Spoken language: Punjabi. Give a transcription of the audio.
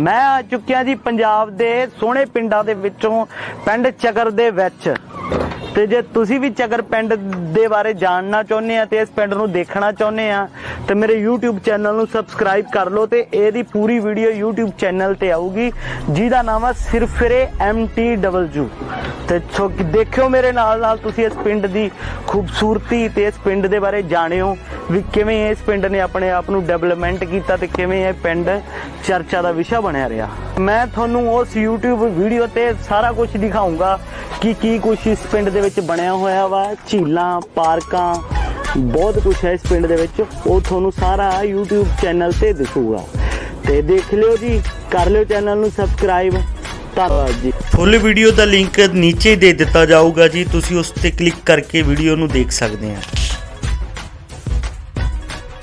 ਮੈਂ ਆ ਚੁੱਕਿਆ ਜੀ ਪੰਜਾਬ ਦੇ ਸੋਹਣੇ ਪਿੰਡਾਂ ਦੇ ਵਿੱਚੋਂ ਪਿੰਡ ਚਗਰ ਦੇ ਵਿੱਚ। ਤੇ ਜੇ ਤੁਸੀਂ ਵੀ ਚਗਰ ਪਿੰਡ ਦੇ ਬਾਰੇ ਜਾਣਨਾ ਚਾਹੁੰਦੇ ਆ ਤੇ ਇਸ ਪਿੰਡ ਨੂੰ ਦੇਖਣਾ ਚਾਹੁੰਦੇ ਆ, ਤੇ ਮੇਰੇ YouTube ਚੈਨਲ ਨੂੰ ਸਬਸਕ੍ਰਾਈਬ ਕਰ ਲਓ ਤੇ ਇਹਦੀ ਪੂਰੀ ਵੀਡੀਓ YouTube ਚੈਨਲ ਤੇ ਆਊਗੀ। ਜਿਹਦਾ ਨਾਮ ਆ ਸਿਰਫਰੇ MTW ਤੇ ਸੋ ਦੇਖਿਓ ਮੇਰੇ ਨਾਲ ਨਾਲ ਤੁਸੀਂ ਇਸ ਪਿੰਡ ਦੀ ਖੂਬਸੂਰਤੀ ਤੇ ਇਸ ਪਿੰਡ ਦੇ ਬਾਰੇ ਜਾਣਿਓ ਵੀ ਕਿਵੇਂ ਇਸ ਪਿੰਡ ਨੇ ਆਪਣੇ ਆਪ ਨੂੰ ਡਿਵੈਲਪਮੈਂਟ ਕੀਤਾ ਤੇ ਕਿਵੇਂ ਇਹ ਪਿੰਡ ਚਰਚਾ ਦਾ ਵਿਸ਼ਾ ਬਣਿਆ ਰਿਹਾ। ਮੈਂ ਤੁਹਾਨੂੰ ਉਸ YouTube ਵੀਡੀਓ ਤੇ ਸਾਰਾ ਕੁਝ ਦਿਖਾਉਂਗਾ ਕਿ ਕੀ ਕੁਝ ਇਸ ਪਿੰਡ ਦੇ ਵਿੱਚ ਬਣਿਆ ਹੋਇਆ ਵਾ। ਝੀਲਾਂ, ਪਾਰਕਾਂ, ਬਹੁਤ ਕੁਝ ਹੈ ਇਸ ਪਿੰਡ ਦੇ ਵਿੱਚ। ਉਹ ਤੁਹਾਨੂੰ ਸਾਰਾ YouTube ਚੈਨਲ ਤੇ ਦਿਖੂਗਾ। ਤੇ ਦੇਖ ਲਿਓ ਜੀ, ਕਰ ਲਿਓ ਚੈਨਲ ਨੂੰ ਸਬਸਕ੍ਰਾਈਬ ਧੰਨਵਾਦ ਜੀ। ਫੁੱਲ ਵੀਡੀਓ ਦਾ ਲਿੰਕ ਨੀਚੇ ਦੇ ਦਿੱਤਾ ਜਾਊਗਾ ਜੀ। ਤੁਸੀਂ ਉਸ ਤੇ ਕਲਿੱਕ ਕਰਕੇ ਵੀਡੀਓ ਨੂੰ ਦੇਖ ਸਕਦੇ ਆ।